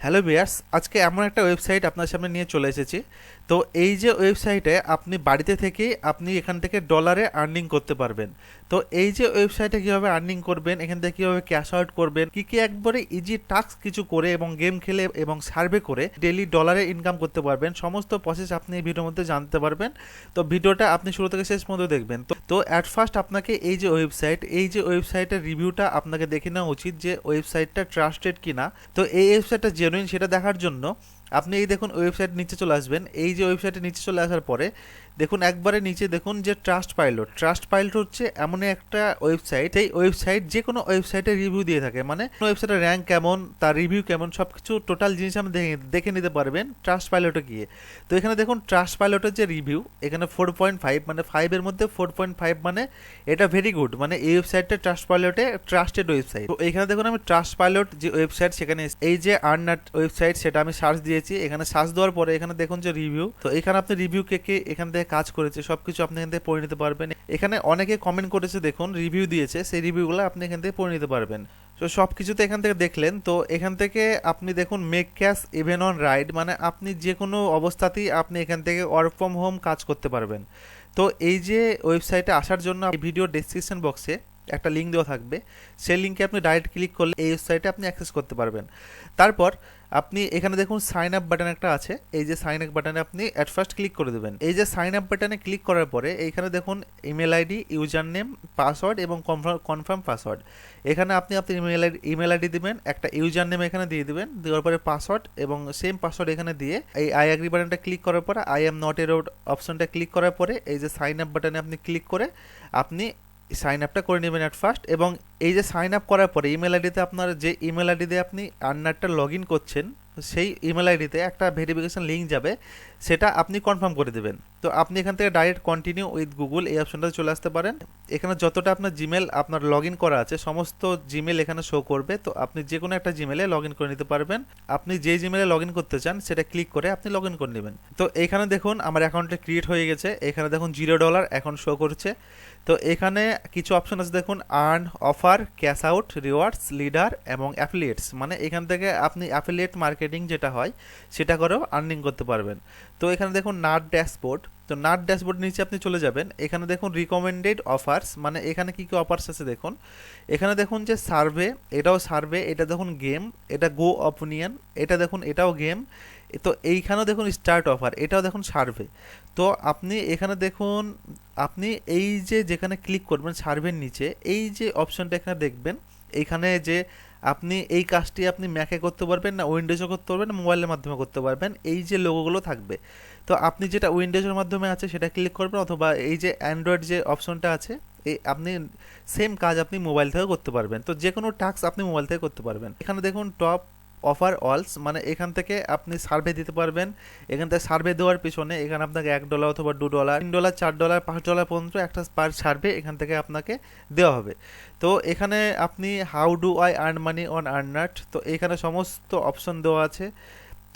Hello বিয়ার্স আজকে এমন একটা ওয়েবসাইট আপনার সামনে নিয়ে চলে এসেছি। তো এই যে ওয়েবসাইটে আপনি বাড়িতে থেকেই আপনি এখান থেকে ডলারে আর্নিং করতে পারবেন। তো এই যে ওয়েবসাইটে কীভাবে আর্নিং করবেন, এখান থেকে কীভাবে ক্যাশ আউট করবেন, কী কী একবারে ইজি টাস্ক কিছু করে এবং গেম খেলে এবং সার্ভে করে ডেলি ডলারে ইনকাম করতে পারবেন, সমস্ত প্রসেস আপনি এই ভিডিওর মধ্যে জানতে পারবেন। তো ভিডিওটা আপনি শুরু থেকে শেষ পর্যন্ত দেখবেন। তো তো অ্যাট ফার্স্ট আপনাকে এই যে ওয়েবসাইট, এই যে ওয়েবসাইটের রিভিউটা আপনাকে দেখে নেওয়া উচিত যে ওয়েবসাইটটা ট্রাস্টেড কিনা। তো এই ওয়েবসাইটটা জেনুইন সেটা দেখার জন্য আপনি এই দেখুন ওয়েবসাইট নিচে চলে আসবেন। এই যে ওয়েবসাইটে নিচে চলে আসার পরে দেখুন, একবারে নিচে দেখুন যে ট্রাস্ট পাইলট ট্রাস্ট পাইলট হচ্ছে এমন একটা ওয়েবসাইট এই ওয়েবসাইট যে কোনো ওয়েবসাইটে রিভিউ দিয়ে থাকে। মানে ওয়েবসাইটের র্যাঙ্ক কেমন, তার রিভিউ কেমন সব কিছু টোটাল জিনিস আপনি দেখে নিতে পারবেন ট্রাস্ট পাইলটে গিয়ে। তো এখানে দেখুন ট্রাস্ট পাইলটের যে রিভিউ এখানে ফোর পয়েন্ট ফাইভ মানে ফাইভের মধ্যে ফোর পয়েন্ট ফাইভ মানে এটা ভেরি গুড মানে এই ওয়েবসাইটটা ট্রাস্ট পাইলটে ট্রাস্টেড ওয়েবসাইট তো এখানে দেখুন, আমি ট্রাস্ট পাইলট যে ওয়েবসাইট সেখানে এই যে আর্নাট ওয়েবসাইট সেটা আমি সার্চ দিয়েছি। এখানে সার্চ দেওয়ার পরে এখানে দেখুন যে রিভিউ তো এখানে আপনি রিভিউ কে কে, এখান থেকে কাজ করেছে সব কিছু আপনি এখান থেকে পড়ে নিতে পারবেন। এখানে অনেকে কমেন্ট করেছে, দেখুন রিভিউ দিয়েছে, সেই রিভিউগুলো আপনি এখান থেকে পড়ে নিতে পারবেন। তো সব কিছু তো এখান থেকে দেখলেন, তো এখান থেকে আপনি দেখুন make cash even on ride মানে আপনি যে কোনো অবস্থাতেই আপনি এখান থেকে ওয়ার্ক ফ্রম হোম কাজ করতে পারবেন। তো এই যে ওয়েবসাইটে আসার জন্য ভিডিও ডেসক্রিপশন বক্সে একটা লিঙ্ক দেওয়া থাকবে। সেই লিঙ্কে আপনি ডাইরেক্ট ক্লিক করলে এই ওয়েবসাইটে আপনি অ্যাক্সেস করতে পারবেন। তারপর আপনি এখানে দেখুন সাইন আপ বাটন একটা আছে। এই যে সাইন আপ বাটনে আপনি অ্যাট ফার্স্ট ক্লিক করে দেবেন। এই যে সাইন আপ বাটনে ক্লিক করার পরে এইখানে দেখুন email ID user name password এবং কনফার্ম পাসওয়ার্ড এখানে আপনি আপনি ইমেল আইডি ইমেল আইডি দিবেন, একটা ইউজার নেম এখানে দিয়ে দিবেন, দেওয়ার পরে পাসওয়ার্ড এবং সেম পাসওয়ার্ড এখানে দিয়ে এই আই অ্যাগ্রি বাটনটা ক্লিক করার পরে আই এম নট এর অপশনটা ক্লিক করার পরে এই যে সাইন আপ বাটনে আপনি ক্লিক করে আপনি সাইন আপটা করে নেবেন অ্যাট ফার্স্ট এবং এই যে সাইন আপ করার পরে ইমেল আইডিতে আপনার যে ইমেল আইডিতে আপনি আর্নারটা লগ ইন করছেন, সেই ইমেল আইডিতে একটা ভেরিফিকেশন লিঙ্ক যাবে, সেটা আপনি কনফার্ম করে দেবেন। তো আপনি এখান থেকে ডাইরেক্ট কন্টিনিউ উইথ গুগল এই অপশনটাতে চলে আসতে পারেন। এখানে যতটা আপনার জিমেল আপনার লগ ইন করা আছে, সমস্ত জিমেল এখানে শো করবে। তো আপনি যে কোনো একটা জিমেলে লগ ইন করে নিতে পারবেন। আপনি যে জিমেলে লগ ইন করতে চান, সেটা ক্লিক করে আপনি লগ ইন করে নেবেন। তো এখানে দেখুন, আমার অ্যাকাউন্টটা ক্রিয়েট হয়ে গেছে। এখানে দেখুন জিরো ডলার এখন শো করছে। তো এখানে কিছু অপশন আছে, দেখুন earn offer cash out rewards leader এবং অ্যাফিলিয়েটস মানে এখান থেকে আপনি অ্যাফিলিয়েট মার্কেটিং যেটা হয়, সেটা করেও আর্নিং করতে পারবেন। তো এখানে দেখুন নাট ড্যাশবোর্ড তো নাট ড্যাশবোর্ড নিচে আপনি চলে যাবেন। এখানে দেখুন রিকমেন্ডেড অফার্স মানে এখানে কি কি অফার্স আছে দেখুন। এখানে দেখুন যে সার্ভে এটাও সার্ভে এটা দেখুন গেম এটা গো অপিনিয়ন এটা দেখুন, এটাও গেম তো এইখানেও দেখুন স্টার্ট অফার এটাও দেখুন সার্ভে তো আপনি এখানে দেখুন, আপনি এই যে যেখানে ক্লিক করবেন সার্ভের নিচে, এই যে অপশনটা এখানে দেখবেন এইখানে যে আপনি এই কাজটি আপনি ম্যাকে করতে পারবেন না উইন্ডোজও করতে পারবেন মোবাইলের মাধ্যমে করতে পারবেন, এই যে লোগোগুলো থাকবে। তো আপনি যেটা উইন্ডোজের মাধ্যমে আছে সেটা ক্লিক করবেন অথবা এই যে অ্যান্ড্রয়েড যে অপশনটা আছে, এই আপনি সেম কাজ আপনি মোবাইল থেকে করতে পারবেন। তো যে কোনো টাস্ক আপনি মোবাইল থেকে করতে পারবেন। এখানে দেখুন টপ অফার অলস মানে এখান থেকে আপনি সার্ভে দিতে পারবেন। এখান থেকে সার্ভে দেওয়ার পিছনে এখানে আপনাকে এক ডলার অথবা দু ডলার তিন ডলার চার ডলার পাঁচ ডলার পর্যন্ত একটা পার সার্ভে এখান থেকে আপনাকে দেওয়া হবে। তো এখানে আপনি how do I earn money on Earnart তো এখানে সমস্ত অপশন দেওয়া আছে।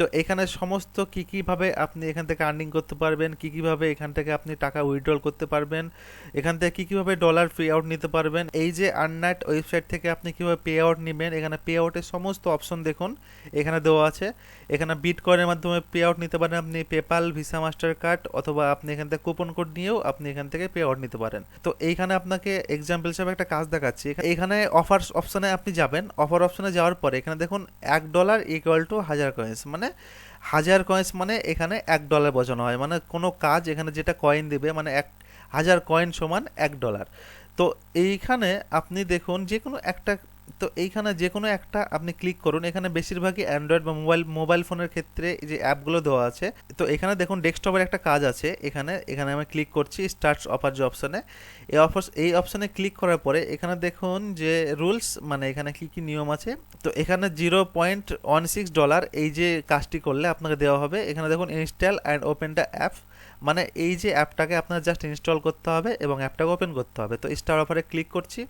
তো এখানে সমস্ত কী, কীভাবে আপনি এখান থেকে আর্নিং করতে পারবেন? কী, কীভাবে এখান থেকে আপনি টাকা উইথড্রল করতে পারবেন? এখান থেকে কী, কীভাবে ডলার পে আউট নিতে পারবেন? এই যে আর্নাট ওয়েবসাইট থেকে আপনি কীভাবে পে আউট নেবেন? এখানে পে আউটের সমস্ত অপশন দেখুন। এখানে দেওয়া আছে। এখানে বিট কয়েনের মাধ্যমে পে আউট নিতে পারেন আপনি পেপাল ভিসা মাস্টার কার্ড অথবা আপনি এখান থেকে কুপন কোড নিয়েও আপনি এখান থেকে পে আউট নিতে পারেন। তো এইখানে আপনাকে এক্সাম্পল হিসাবে একটা কাজ দেখাচ্ছি। এখা- এখানে অফার অপশনে আপনি যাবেন। অফার অপশনে যাওয়ার পরে এখানে দেখুন এক ডলার ইকুয়াল টু হাজার কয়েন্স মানে হাজার কয়েন্স মানে এখানে এক ডলার বোঝানো হয়। মানে কোনো কাজ এখানে যেটা কয়েন দেবে মানে এক, হাজার কয়েন সমান এক ডলার তো এইখানে আপনি দেখুন যে কোনো একটা তো এইখানে যে কোনো একটা আপনি ক্লিক করুন। এখানে বেশিরভাগই অ্যান্ড্রয়েড বা মোবাইল মোবাইল ফোনের ক্ষেত্রে যে অ্যাপগুলো দেওয়া আছে, তো এখানে দেখুন ডেস্কটপের একটা কাজ আছে। এখানে এখানে আমি ক্লিক করছি স্টার্টস অফার যে অপশানে এই অফার এই অপশানে ক্লিক করার পরে এখানে দেখুন যে রুলস মানে এখানে কি কি নিয়ম আছে? তো এখানে zero point one six dollar এই যে কাজটি করলে আপনাকে দেওয়া হবে। এখানে দেখুন install and open the app মানে এই যে অ্যাপটাকে আপনার জাস্ট ইনস্টল করতে হবে এবং অ্যাপটাকে ওপেন করতে হবে। তো স্টার অফারে ক্লিক করছি।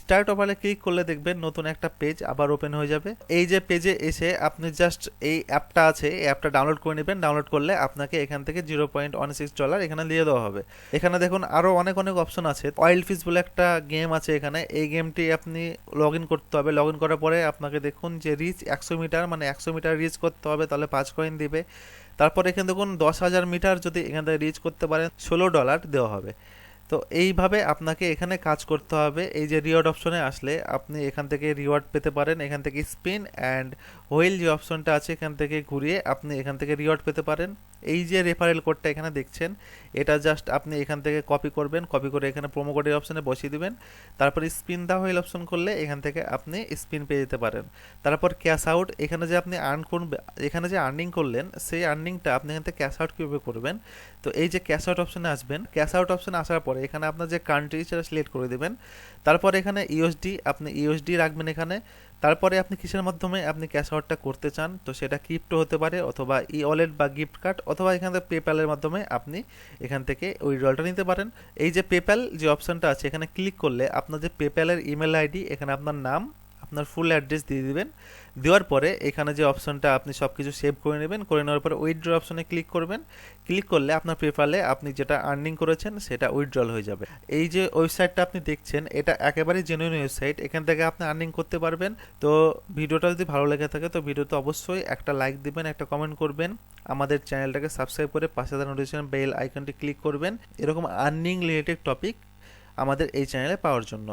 স্টার্ট অফারে ক্লিক করলে দেখবেন নতুন একটা পেজ আবার ওপেন হয়ে যাবে। এই যে পেজে এসে আপনি জাস্ট এই অ্যাপটা আছে, এই অ্যাপটা ডাউনলোড করে নেবেন। ডাউনলোড করলে আপনাকে এখান থেকে zero point one six dollar এখানে দিয়ে দেওয়া হবে। এখানে দেখুন আরও অনেক অনেক অপশন আছে। অয়েল ফিস বলে একটা গেম আছে এখানে। এই গেমটি আপনি লগ ইন করতে হবে। লগ ইন করার পরে আপনাকে দেখুন যে রিচ একশো মিটার মানে একশো মিটার রিচ করতে হবে। তাহলে পাঁচ কয়েন দিবে। তারপর এখানে দেখুন দশ হাজার মিটার যদি এখান থেকে রিচ করতে পারেন, ষোলো ডলার দেওয়া হবে। তো এইভাবে আপনাকে এখানে কাজ করতে হবে। এই যে রিওয়ার্ড অপশনে আসলে আপনি এখান থেকে রিওয়ার্ড পেতে পারেন। এখান থেকে স্পিন অ্যান্ড হোয়েল যে অপশনটা আছে এখান থেকে ঘুরিয়ে আপনি এখান থেকে রিওয়ার্ড পেতে পারেন। এই যে রেফারেল কোডটা এখানে দেখছেন, এটা জাস্ট আপনি এখান থেকে কপি করবেন। কপি করে এখানে প্রোমো কোডের অপশনে বসিয়ে দেবেন। তারপর স্পিন দা হোয়েল অপশন করলে এখান থেকে আপনি স্পিন পেয়ে যেতে পারেন। তারপর ক্যাশ আউট এখানে যে আপনি আর্ন করুন, এখানে যে আর্নিং করলেন, সেই আর্নিংটা আপনি এখান থেকে ক্যাশ আউট কীভাবে করবেন? তো এই যে ক্যাশ আউট অপশনে আসবেন। ক্যাশ আউট অপশনে আসার পরে এখানে আপনার যে কান্ট্রি সেটা সিলেক্ট করে দেবেন। তারপর এখানে ইউএসডি আপনি ইউএসডি রাখবেন এখানে। তারপরে আপনি কিসের মাধ্যমে আপনি ক্যাশ আউটটা করতে চান, তো সেটা ক্রিপ্টো হতে পারে অথবা ই ওয়ালেট বা গিফট কার্ড অথবা এখান থেকে পেপ্যালের মাধ্যমে আপনি এখান থেকে ওই রলটা নিতে পারেন। এই যে পেপ্যাল যে অপশনটা আছে, এখানে ক্লিক করলে আপনার যে পেপ্যালের ইমেল আইডি এখানে আপনার নাম, আপনার ফুল অ্যাড্রেস দিয়ে দিবেন। দেওয়ার পরে এখানে যে অপশনটা আপনি সব কিছু সেভ করে নেবেন, করে নেওয়ার পরে উইথড্র অপশনে ক্লিক করবেন। ক্লিক করলে আপনার পেপালে আপনি যেটা আর্নিং করেছেন সেটা উইথড্রল হয়ে যাবে। এই যে ওয়েবসাইটটা আপনি দেখছেন, এটা একেবারেই জেনুইন ওয়েবসাইট এখান থেকে আপনি আর্নিং করতে পারবেন। তো ভিডিওটা যদি ভালো লেগে থাকে, তো ভিডিওতে অবশ্যই একটা লাইক দিবেন, একটা কমেন্ট করবেন। আমাদের চ্যানেলটাকে সাবস্ক্রাইব করে পাশে থাকা নোটিফিকেশন বেল আইকনটি ক্লিক করবেন। এরকম আর্নিং রিলেটেড টপিক আমাদের এই চ্যানেলে পাওয়ার জন্য।